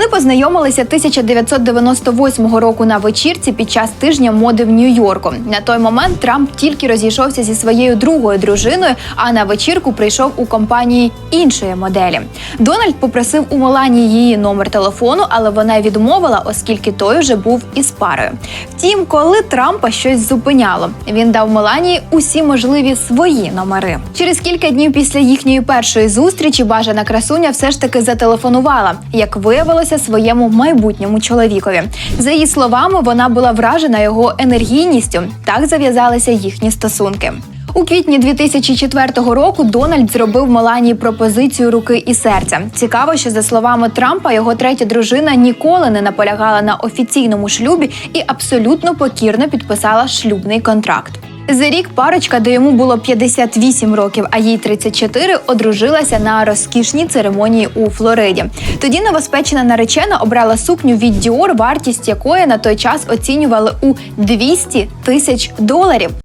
Вони познайомилися 1998 року на вечірці під час тижня моди в Нью-Йорку. На той момент Трамп тільки розійшовся зі своєю другою дружиною, а на вечірку прийшов у компанії іншої моделі. Дональд попросив у Меланії її номер телефону, але вона відмовила, оскільки той вже був із парою. Втім, коли Трампа щось зупиняло, він дав Меланії усі можливі свої номери. Через кілька днів після їхньої першої зустрічі бажана красуня все ж таки зателефонувала, як виявилося своєму майбутньому чоловікові. За її словами, вона була вражена його енергійністю. Так зав'язалися їхні стосунки. У квітні 2004 року Дональд зробив Меланії пропозицію руки і серця. Цікаво, що за словами Трампа, його третя дружина ніколи не наполягала на офіційному шлюбі і абсолютно покірно підписала шлюбний контракт. За рік парочка, де йому було 58 років, а їй 34, одружилася на розкішній церемонії у Флориді. Тоді новоспечена наречена обрала сукню від Dior, вартість якої на той час оцінювали у 200 тисяч доларів.